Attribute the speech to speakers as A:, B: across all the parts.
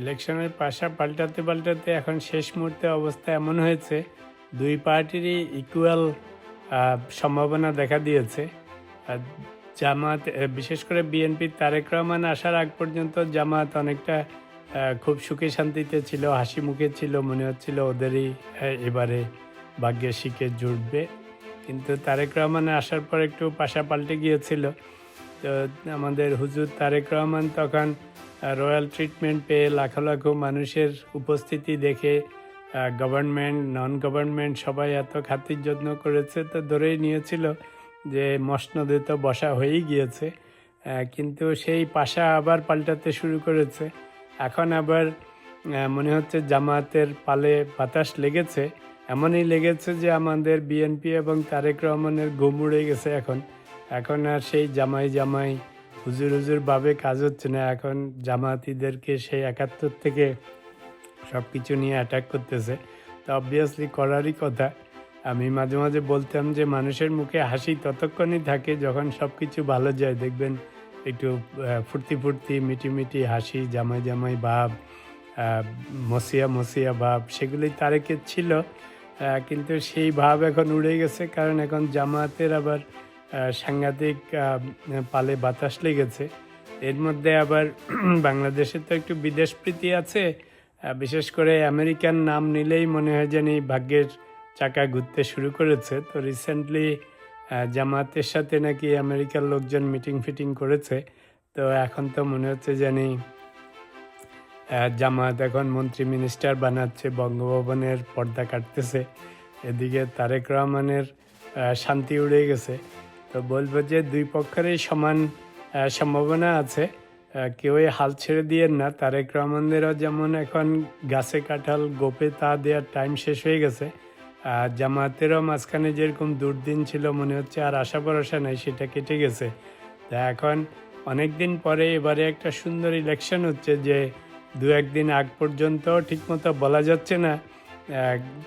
A: ইলেকশনের পাশা পাল্টাতে পাল্টাতে এখন শেষ মুহূর্তে অবস্থা এমন হয়েছে, দুই পার্টিরই ইকুয়াল সম্ভাবনা দেখা দিয়েছে। জামাত বিশেষ করে বিএনপির তারেক রহমান আসার আগ পর্যন্ত জামাত অনেকটা খুব সুখে শান্তিতে ছিল, হাসি মুখে ছিল, মনে হচ্ছিল ওদেরই এবারে ভাগ্যে শিখে জুটবে। কিন্তু তারেক রহমান আসার পর একটু পাশা পাল্টে গিয়েছিল। তো আমাদের হুজুর তারেক রহমান তখন রয়্যাল ট্রিটমেন্ট পেয়ে লাখো লাখো মানুষের উপস্থিতি দেখে গভর্নমেন্ট নন গভর্নমেন্ট সবাই এত খাতির যত্ন করেছে তো ধরেই নিয়েছিল যে মসনদে তো বসা হয়েই গিয়েছে। কিন্তু সেই পাশা আবার পাল্টাতে শুরু করেছে। এখন আবার মনে হচ্ছে জামাতের পালে বাতাস লেগেছে। এমনই লেগেছে যে আমাদের বিএনপি এবং তারেক রহমানের ঘুম উড়ে গেছে এখন। এখন আর সেই জামাই জামাই হুজুর হুজুর ভাবে কাজ হচ্ছে না। এখন জামাতিদেরকে সেই একাত্তর থেকে সব কিছু নিয়ে অ্যাটাক করতেছে। তো অবভিয়াসলি করারই কথা। আমি মাঝে মাঝে বলতাম যে মানুষের মুখে হাসি ততক্ষণই থাকে যখন সব কিছু ভালো যায়। দেখবেন একটু ফুর্তি ফুর্তি, মিটি মিটি হাসি, জামাই জামাই ভাব মসিয়া মসিয়া ভাব সেগুলি তারেকের ছিল। কিন্তু সেই ভাব এখন উড়ে গেছে। কারণ এখন জামাতের আবার সাংঘাতিক পালে বাতাস লেগেছে। এর মধ্যে আবার বাংলাদেশে তো একটু বিদেশ প্রীতি আছে। বিশেষ করে আমেরিকান নাম নিলেই মনে হয় জানি ভাগ্যের চাকা ঘুরতে শুরু করেছে। তো রিসেন্টলি জামাতের সাথে নাকি আমেরিকার লোকজন মিটিং ফিটিং করেছে। তো এখন তো মনে হচ্ছে জানি জামাত এখন মন্ত্রী মিনিস্টার বানাচ্ছে, বঙ্গভবনের পর্দা কাটতেছে। এদিকে তারেক রহমানের শান্তি উড়ে গেছে। তো বলব যে দুই পক্ষেরই সমান সম্ভাবনা আছে। কেউই হাল ছেড়ে দিয়ে না। তারেক রহমানদেরও যেমন এখন গাছে কাঁঠাল গোপে তা দেওয়ার টাইম শেষ হয়ে গেছে আর জামাতেরও মাঝখানে যেরকম দুর্দিন ছিল মনে হচ্ছে আর আশা ভরসা নাই, সেটা কেটে গেছে। তা এখন অনেক দিন পরে এবারে একটা সুন্দর ইলেকশন হচ্ছে যে দু একদিন আগ পর্যন্ত ঠিকমতো বলা যাচ্ছে না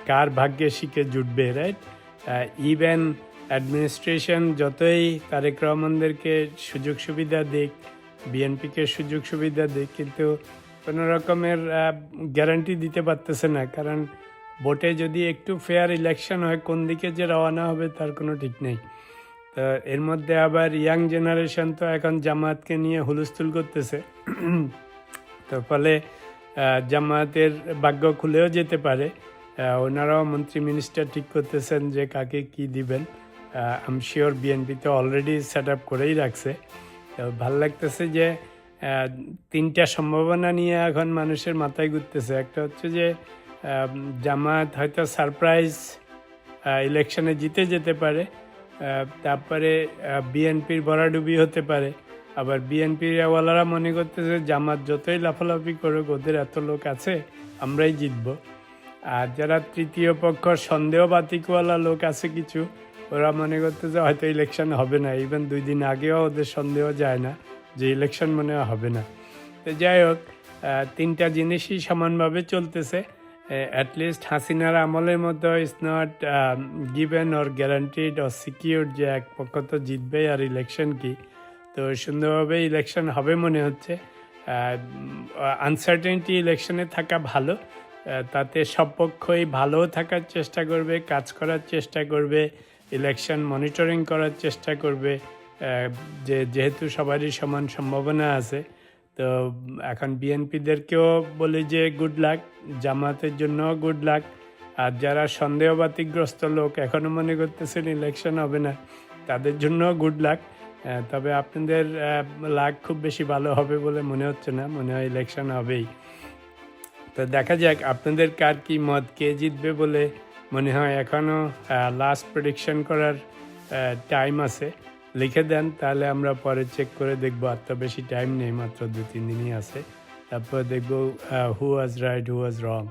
A: কার ভাগ্যে শিখে জুটবে রাইট ইভেন অ্যাডমিনিস্ট্রেশন যতই তারেক রহমানদেরকে সুযোগ সুবিধা দিক বিএনপিকে সুযোগ সুবিধা দিক কিন্তু কোনো রকমের গ্যারান্টি দিতে পারতেছে না। কারণ ভোটে যদি একটু ফেয়ার ইলেকশন হয় কোন দিকে যে রওনা হবে তার কোনো ঠিক নেই। তো এর মধ্যে আবার ইয়াং জেনারেশন তো এখন জামাতকে নিয়ে হুলস্থুল করতেছে। তো ফলে আহ, জামায়াতের ভাগ্য খুলেও যেতে পারে। ওনারাও মন্ত্রী মিনিস্টার ঠিক করতেছেন যে কাকে কি দিবেন। আম শিওর বিএনপি তো অলরেডি সেট আপ করেই রাখছে। তো ভালো লাগতেছে যে তিনটা সম্ভাবনা নিয়ে এখন মানুষের মাথায় ঘুরতেছে। একটা হচ্ছে যে জামাত হয়তো সারপ্রাইজ ইলেকশনে জিতে যেতে পারে। তারপরে বিএনপির ভরাডুবি হতে পারে। আবার বিএনপির ওয়ালারা মনে করতেছে জামাত যতই লাফালাফি করুক, ওদের এত লোক আছে, আমরাই জিতব। আর যারা তৃতীয় পক্ষ সন্দেহবাতিকওয়ালা লোক আছে কিছু ওরা মনে করতেছে হয়তো ইলেকশন হবে না ইভেন দুই দিন আগেও ওদের সন্দেহ যায় না যে ইলেকশন মনে হবে না। তো যাই হোক তিনটা জিনিসই সমানভাবে চলতেছে। অ্যাটলিস্ট হাসিনার আমলের মধ্যে it's not given or guaranteed or secure যে এক পক্ষ তো জিতবে আর ইলেকশন কি। তো সুন্দরভাবে ইলেকশন হবে মনে হচ্ছে। আনসার্টেনিটি ইলেকশনে থাকা ভালো। তাতে সব পক্ষই ভালো থাকার চেষ্টা করবে, কাজ করার চেষ্টা করবে। ইলেকশন মনিটরিং করার চেষ্টা করবে যে যেহেতু সবারই সমান সম্ভাবনা আছে, তো এখন বিএনপিদেরকেও বলি যে গুড লাক জামাতের জন্য গুড লাক আর যারা সন্দেহবাতিগ্রস্ত লোক এখনও মনে করতেছেন ইলেকশন হবে না, তাদের জন্য গুড লাক তবে আপনাদের লাক খুব বেশি ভালো হবে বলে মনে হচ্ছে না, মনে হয় ইলেকশন হবেই। তো দেখা যাক আপনাদের কার কি মত, কে জিতবে বলে মনে হয় এখনও লাস্ট প্রেডিকশন করার টাইম আছে। লিখে দেন, তাহলে আমরা পরে চেক করে দেখব, আর তো বেশি টাইম নেই, মাত্র দু তিন দিনই আছে। তারপর দেখব হু was right who was wrong